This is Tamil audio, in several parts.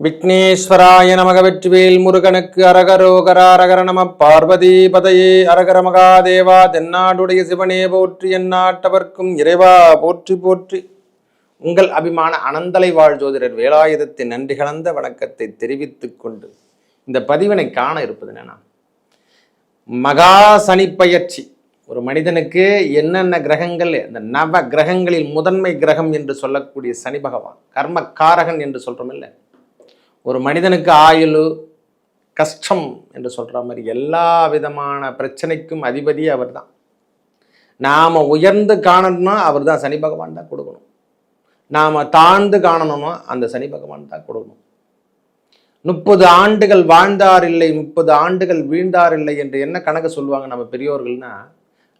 விக்னேஸ்வராய நமக வெற்றிவேல் முருகனுக்கு அரகரோகரா அரகர நம பார்வதி பதையே அரகர மகாதேவா தென்னாடுடைய சிவனே போற்றி எந்நாட்டவர்க்கும் இறைவா போற்றி போற்றி. உங்கள் அபிமான அனந்தலை வாழ் ஜோதிடர் வேலாயுதத்தின் நன்றி கலந்த வணக்கத்தை தெரிவித்துக் கொண்டு இந்த பதிவினை காண இருப்பது என்னன்னா மகா பயிற்சி. ஒரு மனிதனுக்கு என்னென்ன கிரகங்கள் இந்த நவ கிரகங்களில் முதன்மை கிரகம் என்று சொல்லக்கூடிய சனி பகவான் கர்ம காரகன் என்று சொல்றோம் இல்லை? ஒரு மனிதனுக்கு ஆயுள் கஷ்டம் என்று சொல்கிற மாதிரி எல்லா விதமான பிரச்சனைக்கும் அதிபதி அவர் தான் நாம் உயர்ந்து காணணும்னா அவர் தான் சனி பகவான் தான் கொடுக்கணும். நாம் தாழ்ந்து காணணும்னா அந்த சனி பகவான் தான் கொடுக்கணும். முப்பது ஆண்டுகள் வாழ்ந்தார் இல்லை முப்பது ஆண்டுகள் வீழ்ந்தார் இல்லை என்று என்ன கணக்கு சொல்லுவாங்க நம்ம பெரியோர்கள்னா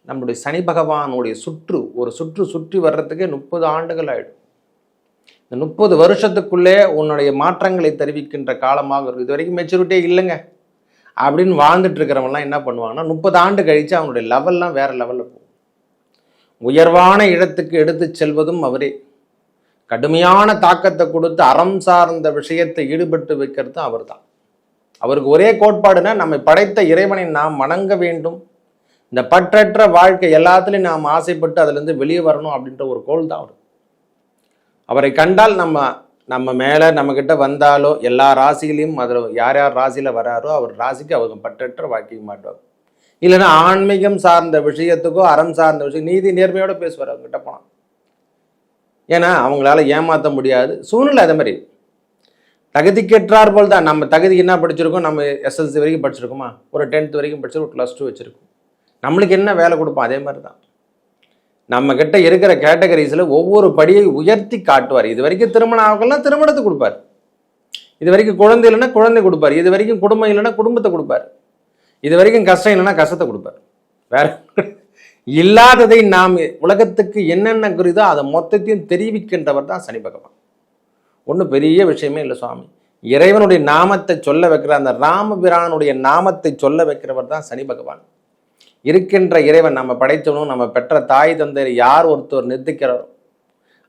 நம்முடைய சனி பகவானுடைய சுற்று ஒரு சுற்று சுற்றி வர்றதுக்கே முப்பது ஆண்டுகள் ஆகிடும் இந்த முப்பது வருஷத்துக்குள்ளே உன்னுடைய மாற்றங்களை தெரிவிக்கின்ற காலமாக இருக்கும் இது வரைக்கும் மெச்சூரிட்டியே இல்லைங்க. அப்படின்னு வாழ்ந்துட்டு இருக்கிறவங்கலாம் என்ன பண்ணுவாங்கன்னா முப்பது ஆண்டு கழித்து அவனுடைய லெவல்லாம் வேறு லெவலில் போகும். உயர்வான இடத்துக்கு எடுத்து செல்வதும் அவரே. கடுமையான தாக்கத்தை கொடுத்து அறம் சார்ந்த விஷயத்தை ஈடுபட்டு வைக்கிறதும் அவர் தான் அவருக்கு ஒரே கோட்பாடுனா நம்மை படைத்த இறைவனை நாம் வணங்க வேண்டும். இந்த பற்றற்ற வாழ்க்கை எல்லாத்துலேயும் நாம் ஆசைப்பட்டு அதுலேருந்து வெளியே வரணும் அப்படின்ற ஒரு கோல் தான் அவர் அவரை கண்டால் நம்ம நம்ம மேலே நம்மக்கிட்ட வந்தாலோ எல்லா ராசிகளையும் அதில் யார் யார் ராசியில் வராரோ அவர் ராசிக்கு அவங்க பற்றற்ற வாக்கிக்க மாட்டோம் இல்லைன்னா ஆன்மீகம் சார்ந்த விஷயத்துக்கோ அறம் சார்ந்த விஷயம் நீதி நேர்மையோடு பேசுவார் அவங்ககிட்ட போனால் ஏன்னா அவங்களால ஏமாற்ற முடியாது. சூழ்நிலை அதே மாதிரி. தகுதிக்கேற்றார் போல் தான் நம்ம தகுதி என்ன படிச்சிருக்கோம்? நம்ம எஸ்எல்சி வரைக்கும் படிச்சிருக்கோமா? ஒரு டென்த் வரைக்கும் படிச்சிருக்கோம் ஒரு ப்ளஸ் டூ வச்சுருக்கோம். நம்மளுக்கு என்ன வேலை கொடுப்போம்? அதே மாதிரி தான் நம்ம கிட்ட இருக்கிற கேட்டகரிஸில் ஒவ்வொரு படியை உயர்த்தி காட்டுவார். இது வரைக்கும் திருமணம் ஆகலாம் திருமணத்தை கொடுப்பார். இது வரைக்கும் குழந்தை இல்லைன்னா குழந்தை கொடுப்பார். இது வரைக்கும் குடும்பம் இல்லைன்னா குடும்பத்தை கொடுப்பார். இது வரைக்கும் கஷ்டம் இல்லைன்னா கஷ்டத்தை கொடுப்பார். வேற இல்லாததை நாம் உலகத்துக்கு என்னென்ன குறிதோ அதை மொத்தத்தையும் தெரிவிக்கின்றவர் தான் சனி பகவான். ஒன்றும் பெரிய விஷயமே இல்லை சுவாமி. இறைவனுடைய நாமத்தை சொல்ல வைக்கிற அந்த ராமபிரானுடைய நாமத்தை சொல்ல வைக்கிறவர் தான் சனி பகவான். இருக்கின்ற இறைவன் நம்ம படைத்தவனும் நம்ம பெற்ற தாய் தந்தையர் யார் ஒருத்தர் நிறுத்திக்கிறாரோ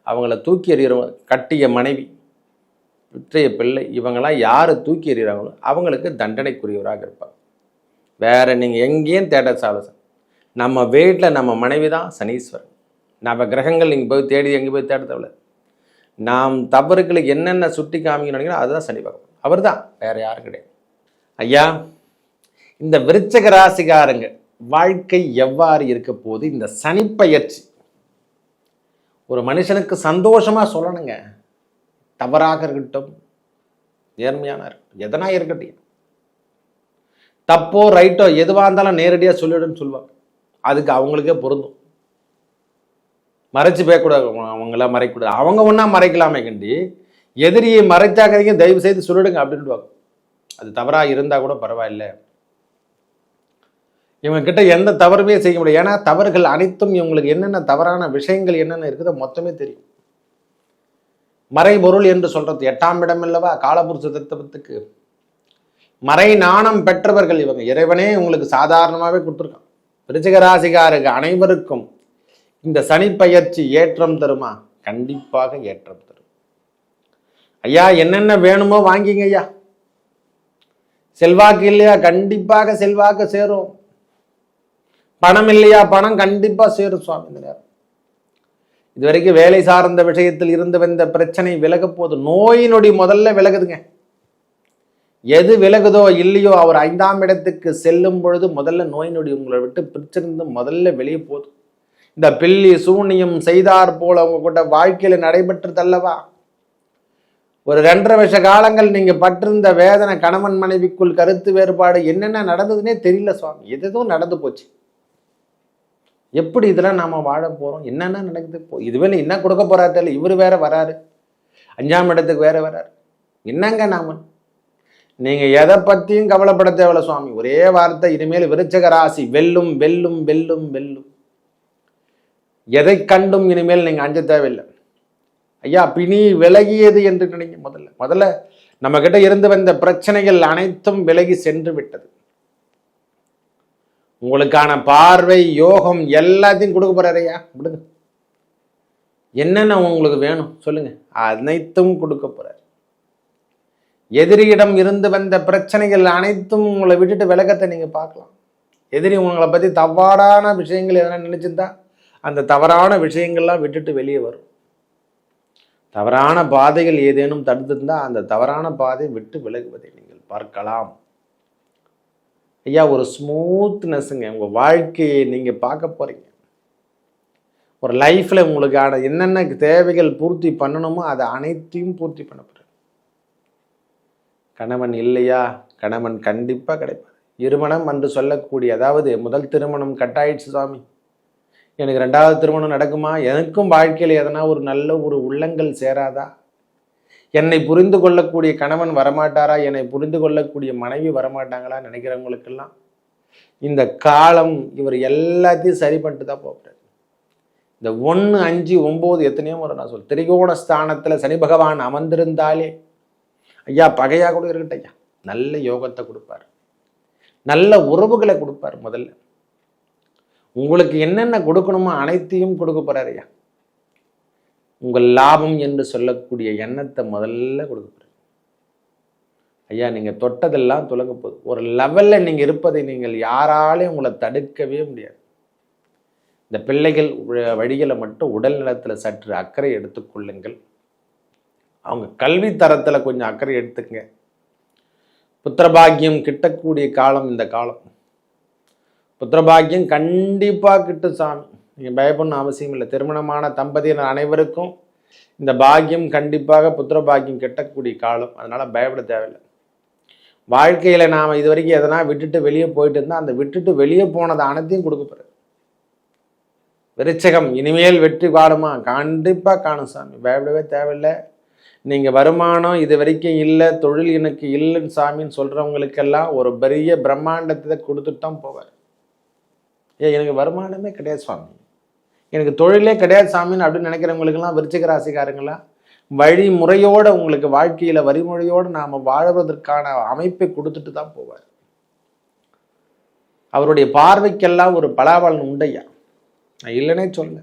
அவங்கள தூக்கி எறிகிறவங்க கட்டிய மனைவி விற்றைய பிள்ளை இவங்களாம் யார் தூக்கி எறிகிறாங்களோ அவங்களுக்கு தண்டனைக்குரியவராக இருப்பாங்க வேறு நீங்கள் எங்கேயும் தேட சாலசன் நம்ம வீட்டில் நம்ம மனைவி தான் சனீஸ்வரன். நம்ம கிரகங்கள் நீங்கள் போய் தேடி எங்கே போய் தேட தேவையில்ல. நாம் தவறுகளுக்கு என்னென்ன சுட்டி காமிக்கணும் அதுதான் சனி பகவான். அவர் தான் வேறு யாரும் கிடையாது. ஐயா இந்த விருச்சக ராசிக்காரங்க வாழ்க்கை எவ்வாறு இருக்க போது இந்த சனிப்பயிற்சி. ஒரு மனுஷனுக்கு சந்தோஷமா சொல்லணுங்க. தவறாக இருக்கட்டும் நேர்மையான இருக்கட்டும் எதனா இருக்கட்டும். தப்போ ரைட்டோ எதுவாக இருந்தாலும் நேரடியாக சொல்லிவிடுன்னு சொல்லுவாங்க. அதுக்கு அவங்களுக்கே பொருந்தும். மறைச்சு போயக்கூடாது அவங்கள மறைக்கூடாது. அவங்க ஒன்றா மறைக்கலாமே கண்டி. எதிரியை மறைச்சாக்கிறீங்க தயவு செய்து சொல்லிடுங்க அப்படின்டுவாங்க அது தவறாக இருந்தால் கூட பரவாயில்ல. இவங்க கிட்ட எந்த தவறுமே செய்ய முடியாது. ஏன்னா தவறுகள் அனைத்தும் இவங்களுக்கு என்னென்ன தவறான விஷயங்கள் என்னென்ன இருக்குதோ மொத்தமே தெரியும். மறைபொருள் என்று சொல்றது எட்டாம் இடம் இல்லவா காலபுருஷ தத்துவத்துக்கு. மறை நாணம் பெற்றவர்கள் இவங்க. இறைவனே உங்களுக்கு சாதாரணமாகவே கொடுத்துருக்கான். விருச்சிகராசிகாருக்கு அனைவருக்கும் இந்த சனி பயிற்சி ஏற்றம் தருமா? கண்டிப்பாக ஏற்றம் தரும். ஐயா என்னென்ன வேணுமோ வாங்கிங்க ஐயா. செல்வாக்கு இல்லையா? கண்டிப்பாக செல்வாக்கு சேரும். பணம் இல்லையா? பணம் கண்டிப்பாக சேரும் சுவாமி இந்த நேரம். இது வரைக்கும் வேலை சார்ந்த விஷயத்தில் இருந்து வந்த பிரச்சனை விலக போது நோய் நொடி முதல்ல விலகுதுங்க. எது விலகுதோ இல்லையோ அவர் ஐந்தாம் இடத்துக்கு செல்லும் பொழுது முதல்ல நோய் நொடி உங்களை விட்டு பிரிச்சிருந்து முதல்ல வெளியே போகுது இந்த பில்லி சூனியம் செய்தார் போல உங்க கூட வாழ்க்கையில் நடைபெற்றது அல்லவா? ஒரு ரெண்டரை வருஷ காலங்கள் நீங்க பட்டிருந்த வேதனை கணவன் மனைவிக்குள் கருத்து வேறுபாடு என்னென்ன நடந்ததுன்னே தெரியல சுவாமி. எதுவும் நடந்து போச்சு. எப்படி இதெல்லாம் நாம் வாழ போகிறோம் என்னென்ன நடக்குது? இப்போ இதுவே என்ன கொடுக்க போகிறா தெரியல. இவர் வேற வராரு. அஞ்சாம் இடத்துக்கு வேற வராரு. என்னங்க நாம? நீங்கள் எதை பற்றியும் கவலைப்பட தேவையில்ல சுவாமி. ஒரே வார்த்தை இனிமேல் விருச்சக ராசி. வெல்லும் வெல்லும் வெல்லும் வெல்லும். எதை கண்டும் இனிமேல் நீங்கள் அஞ்ச தேவையில்லை. ஐயா பிணி விலகியது என்று நினைங்க. முதல்ல முதல்ல நம்ம இருந்து வந்த பிரச்சனைகள் அனைத்தும் விலகி சென்று விட்டது. உங்களுக்கான பார்வை யோகம் எல்லாத்தையும் கொடுக்க போறாரையா விடுங்க. என்னென்ன உங்களுக்கு வேணும் சொல்லுங்க. அனைத்தும் கொடுக்க போகிறார் எதிரியிடம் இருந்து வந்த பிரச்சனைகள் அனைத்தும் உங்களை விட்டுட்டு விளக்கத்தை நீங்க பார்க்கலாம். எதிரி உங்களை பத்தி தவறான விஷயங்கள் எதனா நினைச்சிருந்தா அந்த தவறான விஷயங்கள்லாம் விட்டுட்டு வெளியே வரும். தவறான பாதைகள் ஏதேனும் தடுத்திருந்தா அந்த தவறான பாதை விட்டு விலகுவதை நீங்கள் பார்க்கலாம். ஐயா ஒரு ஸ்மூத்னஸ்ஸுங்க உங்கள் வாழ்க்கையை நீங்கள் பார்க்க போகிறீங்க ஒரு லைஃப்பில் உங்களுக்கான என்னென்ன தேவைகள் பூர்த்தி பண்ணணுமோ அதை அனைத்தையும் பூர்த்தி பண்ண போகிறேன் கணவன் இல்லையா? கணவன் கண்டிப்பாக கிடைப்பார். இருமணம் என்று சொல்லக்கூடிய அதாவது முதல் திருமணம் கட்டாயிடுச்சு சுவாமி எனக்கு ரெண்டாவது திருமணம் நடக்குமா? எனக்கும் வாழ்க்கையில் எதனா ஒரு நல்ல ஒரு உள்ளங்கள் சேராதா? என்னை புரிந்து கொள்ளக்கூடிய கணவன் வரமாட்டாரா? என்னை புரிந்து கொள்ளக்கூடிய மனைவி வரமாட்டாங்களா நினைக்கிறவங்களுக்கெல்லாம் இந்த காலம் இவர் எல்லாத்தையும் சரி பண்ணிட்டு தான் போகிறார் இந்த ஒன்று அஞ்சு ஒம்பது எத்தனையோ முறை நான் சொல் திரிகோண ஸ்தானத்தில் சனி பகவான் அமர்ந்திருந்தாலே ஐயா பகையாக கூட இருக்கட்டும் ஐயா. நல்ல யோகத்தை கொடுப்பார். நல்ல உறவுகளை கொடுப்பார் முதல்ல. உங்களுக்கு என்னென்ன கொடுக்கணுமோ அனைத்தையும் கொடுக்க போறாரு ஐயா. உங்கள் லாபம் என்று சொல்லக்கூடிய எண்ணத்தை முதல்ல கொடுக்க ஐயா நீங்கள் தொட்டதெல்லாம் துலங்க போகுது. ஒரு லெவலில் நீங்கள் இருப்பதை நீங்கள் யாராலையும் உங்களை தடுக்கவே முடியாது. இந்த பிள்ளைகள் வழிகளை மட்டும் உடல் நலத்தில் சற்று அக்கறை எடுத்துக்கொள்ளுங்கள் அவங்க கல்வி தரத்தில் கொஞ்சம் அக்கறை எடுத்துக்கங்க. புத்திரபாகியம் கிட்டக்கூடிய காலம் இந்த காலம். புத்திரபாகியம் கண்டிப்பாக கிட்டு சாமி. நீங்கள் பயப்படணும் அவசியம் இல்லை. திருமணமான தம்பதியினர் அனைவருக்கும் இந்த பாக்கியம் கண்டிப்பாக புத்திர பாக்கியம் கெட்டக்கூடிய காலம். அதனால் பயப்பட தேவையில்லை. வாழ்க்கையில் நாம் இது வரைக்கும் எதனா விட்டுட்டு வெளியே போயிட்டு இருந்தால் அந்த விட்டுட்டு வெளியே போனதை அனைத்தையும் கொடுக்க போகிறது விருச்சகம் இனிமேல் வெற்றி காணுமா கண்டிப்பாக காணும் சாமி. பயப்படவே தேவையில்லை. நீங்கள் வருமானம் இது வரைக்கும் இல்லை தொழில் எனக்கு இல்லைன்னு சாமின்னு சொல்கிறவங்களுக்கெல்லாம் ஒரு பெரிய பிரம்மாண்டத்தை கொடுத்துட்டு தான் போவார். ஏ எனக்கு வருமானமே கிடையாது சுவாமி எனக்கு தொழிலே கிடையாது சாமின்னு அப்படின்னு நினைக்கிறவங்களுக்கெல்லாம் விருச்சிக ராசிக்காரங்களா? வழிமுறையோடு உங்களுக்கு வாழ்க்கையில் வரிமுறையோடு நாம் வாழ்வதற்கான அமைப்பை கொடுத்துட்டு தான் போவார். அவருடைய பார்வைக்கெல்லாம் ஒரு பலாபலன் உண்டையா? நான் இல்லைன்னே சொல்ல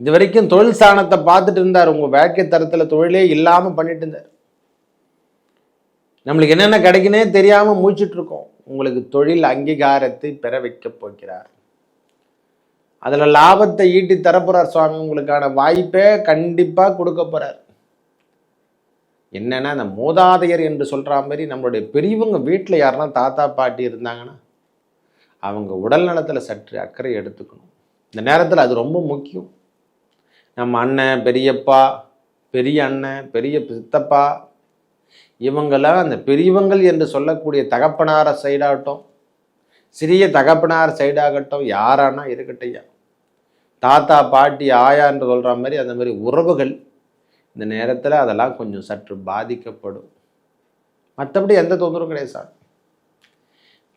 இது வரைக்கும் தொழில் ஸ்தானத்தை பார்த்துட்டு இருந்தார். உங்கள் வாழ்க்கை தரத்தில் தொழிலே இல்லாமல் பண்ணிட்டு இருந்தார். நம்மளுக்கு என்னென்ன கிடைக்குனே தெரியாமல் மூச்சுட்டு இருக்கோம். உங்களுக்கு தொழில் அங்கீகாரத்தை பெற வைக்க போகிறார். அதில் லாபத்தை ஈட்டி தரப்போகிறார் சுவாமி. உங்களுக்கான வாய்ப்பே கண்டிப்பாக கொடுக்க போகிறார் என்னென்னா அந்த மூதாதையர் என்று சொல்கிற மாதிரி நம்மளுடைய பெரியவங்க வீட்டில் யாருன்னா தாத்தா பாட்டி இருந்தாங்கன்னா அவங்க உடல் நலத்தில் சற்று அக்கறை எடுத்துக்கணும். இந்த நேரத்தில் அது ரொம்ப முக்கியம். நம்ம அண்ணன் பெரியப்பா பெரிய அண்ணன் பெரிய சித்தப்பா இவங்களாம் அந்த பெரியவங்கள் என்று சொல்லக்கூடிய தகப்பனார சைடாகட்டும் சிறிய தகப்பனார் சைடாகட்டும் யாரானா இருக்கட்டையா தாத்தா பாட்டி ஆயான்னு சொல்கிற மாதிரி அந்த மாதிரி உறவுகள் இந்த நேரத்தில் அதெல்லாம் கொஞ்சம் சற்று பாதிக்கப்படும். மற்றபடி எந்த தொந்தரவும் கிடையாது சார்.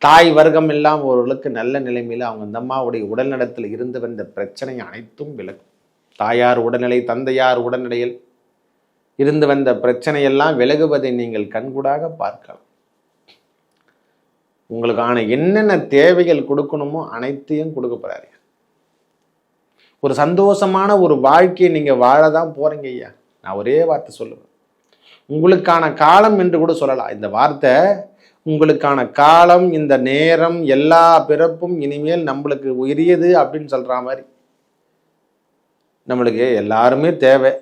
தாய் வர்க்கம் இல்லாமல் ஓரளவுக்கு நல்ல நிலைமையில் அவங்க அந்த அம்மாவுடைய உடல்நலத்தில் இருந்து வந்த பிரச்சனை அனைத்தும் விலகும். தாயார் உடல்நிலை தந்தையார் உடல்நிலையில் இருந்து வந்த பிரச்சனையெல்லாம் விலகுவதை நீங்கள் கண்கூடாக பார்க்கலாம். உங்களுக்கான என்னென்ன தேவைகள் கொடுக்கணுமோ அனைத்தையும் கொடுக்க போறாரு. ஒரு சந்தோஷமான ஒரு வாழ்க்கையை நீங்கள் வாழ தான் போகிறீங்க ஐயா. நான் ஒரே வார்த்தை சொல்லுவேன். உங்களுக்கான காலம் என்று கூட சொல்லலாம். இந்த வார்த்தை உங்களுக்கான காலம் இந்த நேரம் எல்லா பிறப்பும் இனிமேல் நம்மளுக்கு உரியது அப்படின்னு சொல்கிற மாதிரி. நம்மளுக்கு எல்லாருமே தேவை.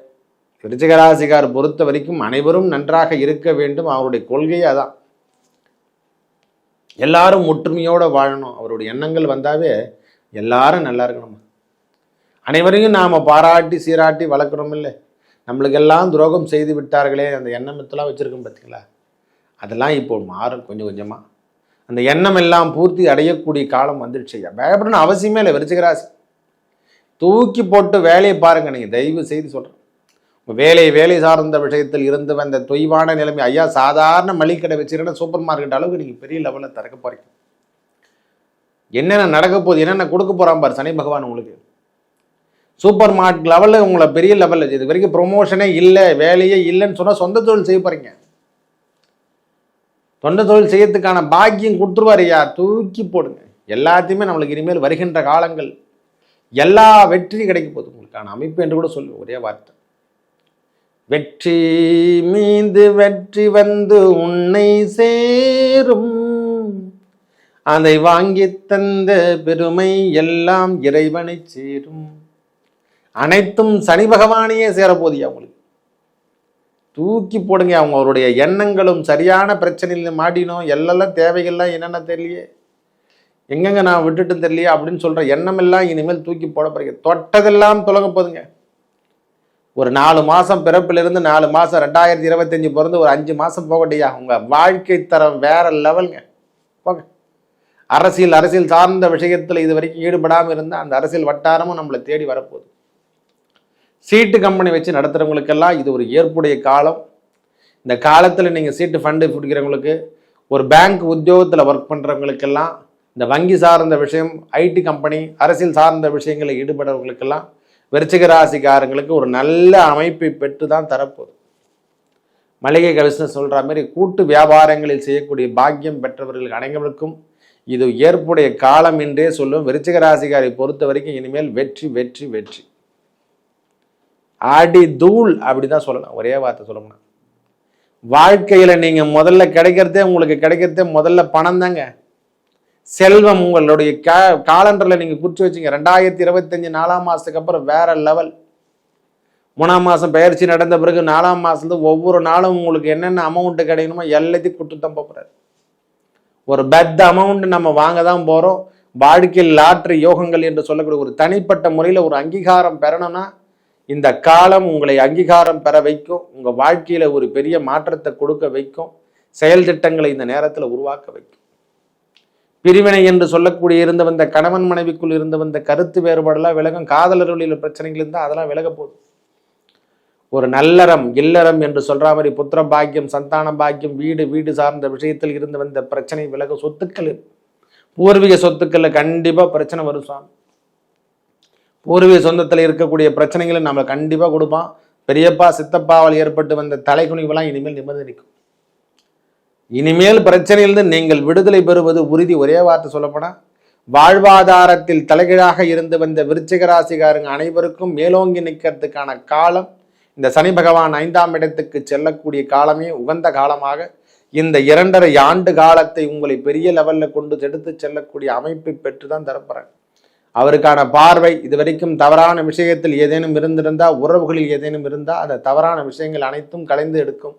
விருச்சிகராசிகார் பொறுத்த வரைக்கும் அனைவரும் நன்றாக இருக்க வேண்டும். அவருடைய கொள்கையே அதான். எல்லாரும் ஒற்றுமையோடு வாழணும். அவருடைய எண்ணங்கள் வந்தாவே எல்லாரும் நல்லா இருக்கணும்? அனைவரையும் நாம் பாராட்டி சீராட்டி வளர்க்குறோம் இல்லை நம்மளுக்கெல்லாம் துரோகம் செய்து விட்டார்களே அந்த எண்ணமத்தெல்லாம் வச்சுருக்கோம் பார்த்தீங்களா அதெல்லாம் இப்போ மாறும் கொஞ்சம் கொஞ்சமாக அந்த எண்ணம் எல்லாம் பூர்த்தி அடையக்கூடிய காலம் வந்துடுச்சு ஐயா. பயப்படணும் அவசியமே இல்லை விருச்சிகராசி தூக்கி போட்டு வேலையை பாருங்கள் நீங்கள் தயவு செய்து சொல்கிறேன் வேலை வேலை சார்ந்த விஷயத்தில் இருந்து வந்த தொய்வான நிலைமை ஐயா சாதாரண மளிகை கடை வச்சுருந்தா சூப்பர் மார்க்கெட் அளவுக்கு நீங்கள் பெரிய லெவலில் திறக்க போகிறீங்க என்னென்ன நடக்க போகுது என்னென்ன கொடுக்க போகிறான் பாரு சனி பகவான் உங்களுக்கு. சூப்பர் மார்க் லெவலில் உங்களை பெரிய லெவலில் இது வரைக்கும் ப்ரொமோஷனே இல்லை வேலையே இல்லைன்னு சொன்னால் சொந்த தொழில் செய்ய போகிறீங்க தொண்ட தொழில் செய்யறதுக்கான பாக்கியம் கொடுத்துருவார் ஐயா தூக்கி போடுங்க. எல்லாத்தையுமே நம்மளுக்கு இனிமேல் வருகின்ற காலங்கள். எல்லா வெற்றியும் கிடைக்க போகுது உங்களுக்கான அமைப்பு என்று கூட சொல்லுவேன் ஒரே வார்த்தை. வெற்றி மீது வெற்றி வந்து உன்னை சேரும். அதை வாங்கி தந்த பெருமை எல்லாம் இறைவனை சேரும். அனைத்தும் சனி பகவானையே சேரப்போதியா அவங்களுக்கு. தூக்கி போடுங்க அவங்க அவருடைய எண்ணங்களும் சரியான பிரச்சனையில் மாட்டினோம் எல்லாம் தேவைகள்லாம் என்னென்ன தெரியலையே. எங்கெங்க நான் விட்டுட்டு தெரியலையே அப்படின்னு சொல்கிற எண்ணம் எல்லாம் இனிமேல் தூக்கி போட போகிறீங்க தொட்டதெல்லாம் தொலங்க போதுங்க ஒரு நாலு மாதம் பிறப்பிலிருந்து நாலு மாதம் ரெண்டாயிரத்தி இருபத்தஞ்சி பிறந்து ஒரு அஞ்சு மாதம் போகட்டியா? உங்கள் வாழ்க்கை தரம் வேற லெவலுங்க. போங்க. அரசியல் அரசியல் சார்ந்த விஷயத்தில் இது வரைக்கும் ஈடுபடாமல் இருந்தால் அந்த அரசியல் வட்டாரமும் நம்மளை தேடி வரப்போகுது. சீட்டு கம்பெனி வச்சு நடத்துகிறவங்களுக்கெல்லாம் இது ஒரு ஏற்புடைய காலம். இந்த காலத்தில் நீங்கள் சீட்டு ஃபண்டு பிடிக்கிறவங்களுக்கு ஒரு பேங்க் உத்தியோகத்தில் ஒர்க் பண்ணுறவங்களுக்கெல்லாம் இந்த வங்கி சார்ந்த விஷயம் ஐடி கம்பெனி அரசியல் சார்ந்த விஷயங்களில் ஈடுபடுறவங்களுக்கெல்லாம் விருச்சிக ராசிக்காரங்களுக்கு ஒரு நல்ல அமைப்பை பெற்று தான் தரப்போகுது. மளிகை கவிஷ்ணன் சொல்கிற மாதிரி கூட்டு வியாபாரங்களில் செய்யக்கூடிய பாக்கியம் பெற்றவர்களுக்கு அனைவருக்கும் இது ஏற்புடைய காலம் என்றே சொல்லும். விருச்சிக ராசிக்காரை பொறுத்த வரைக்கும் இனிமேல் வெற்றி வெற்றி வெற்றி. ஆடி தூள் அப்படிதான் சொல்லலாம் ஒரே வார்த்தை சொல்லணும்னா வாழ்க்கையில நீங்க முதல்ல கிடைக்கிறதே உங்களுக்கு கிடைக்கிறதே முதல்ல பணம் தாங்க. செல்வம் உங்களுடைய காலண்டர்ல நீங்க குறிச்சு வச்சுங்க. ரெண்டாயிரத்தி இருபத்தஞ்சி நாலாம் மாசத்துக்கு அப்புறம் வேற லெவல் மூணாம் மாசம் பயிற்சி நடந்த பிறகு நாலாம் மாசத்துல ஒவ்வொரு நாளும் உங்களுக்கு என்னென்ன அமௌண்ட் கிடைக்கணுமோ எல்லாத்தையும் கொடுத்துதான் போறாரு. ஒரு பெத்த அமௌண்ட் நம்ம வாங்க தான் போறோம். வாழ்க்கையில் லாட்ரி யோகங்கள் என்று சொல்லக்கூடிய ஒரு தனிப்பட்ட முறையில் ஒரு அங்கீகாரம் பெறணும்னா இந்த காலம் உங்களை அங்கீகாரம் பெற வைக்கும் உங்கள் வாழ்க்கையில் ஒரு பெரிய மாற்றத்தை கொடுக்க வைக்கும் செயல் திட்டங்களை இந்த நேரத்தில் உருவாக்க வைக்கும். பிரிவினை என்று சொல்லக்கூடிய இருந்து வந்த கணவன் மனைவிக்குள் இருந்து வந்த கருத்து வேறுபாடெல்லாம் விலகும் காதலர்களில் பிரச்சனைகள் இருந்தால் அதெல்லாம் விலக போகுது. ஒரு நல்லறம் இல்லறம் என்று சொல்கிற மாதிரி புத்திர பாக்கியம் சந்தான பாக்கியம் வீடு வீடு சார்ந்த விஷயத்தில் இருந்து வந்த பிரச்சனை விலக சொத்துக்கள். பூர்வீக சொத்துக்களில் கண்டிப்பாக பிரச்சனை வரும் சுவாமி. பூர்வீக சொந்தத்தில் இருக்கக்கூடிய பிரச்சனைகளை நம்ம கண்டிப்பாக கொடுப்பான். பெரியப்பா சித்தப்பாவால் ஏற்பட்டு வந்த தலைக்குனிவெல்லாம் இனிமேல் நிமிர்ந்து நிற்கும். இனிமேல் பிரச்சனையிலிருந்து நீங்கள் விடுதலை பெறுவது உறுதி ஒரே வார்த்தை சொல்லப்போனா வாழ்வாதாரத்தில் தலைகீழாக இருந்து வந்த விருச்சிக ராசிகாரங்க அனைவருக்கும் மேலோங்கி நிற்கிறதுக்கான காலம் இந்த சனி பகவான் ஐந்தாம் இடத்துக்கு செல்லக்கூடிய காலமே உகந்த காலமாக இந்த இரண்டரை ஆண்டு காலத்தை உங்களை பெரிய லெவலில் கொண்டு எடுத்து செல்லக்கூடிய அமைப்பை பெற்று தான் தரப்போறேன் அவருக்கான பார்வை இது வரைக்கும் தவறான விஷயத்தில் ஏதேனும் இருந்திருந்தால் உறவுகளில் ஏதேனும் இருந்தால் அந்த தவறான விஷயங்கள் அனைத்தும் கலைந்து எடுக்கும்.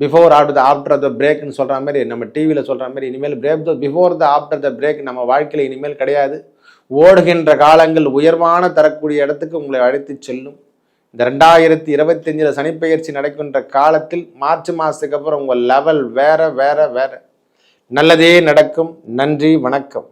Before after the after the பிரேக்னு சொல்கிற மாதிரி நம்ம டிவியில் சொல்கிற மாதிரி இனிமேல் break the before the after the break நம்ம வாழ்க்கையில் இனிமேல் கிடையாது. ஓடுகின்ற காலங்கள் உயர்வான தரக்கூடிய இடத்துக்கு உங்களை அழைத்து செல்லும். இந்த ரெண்டாயிரத்தி இருபத்தஞ்சில் சனிப்பெயர்ச்சி நடக்கின்ற காலத்தில் மார்ச் மாதத்துக்கு அப்புறம் உங்கள் லெவல் வேற வேற வேற. நல்லதே நடக்கும். நன்றி வணக்கம்.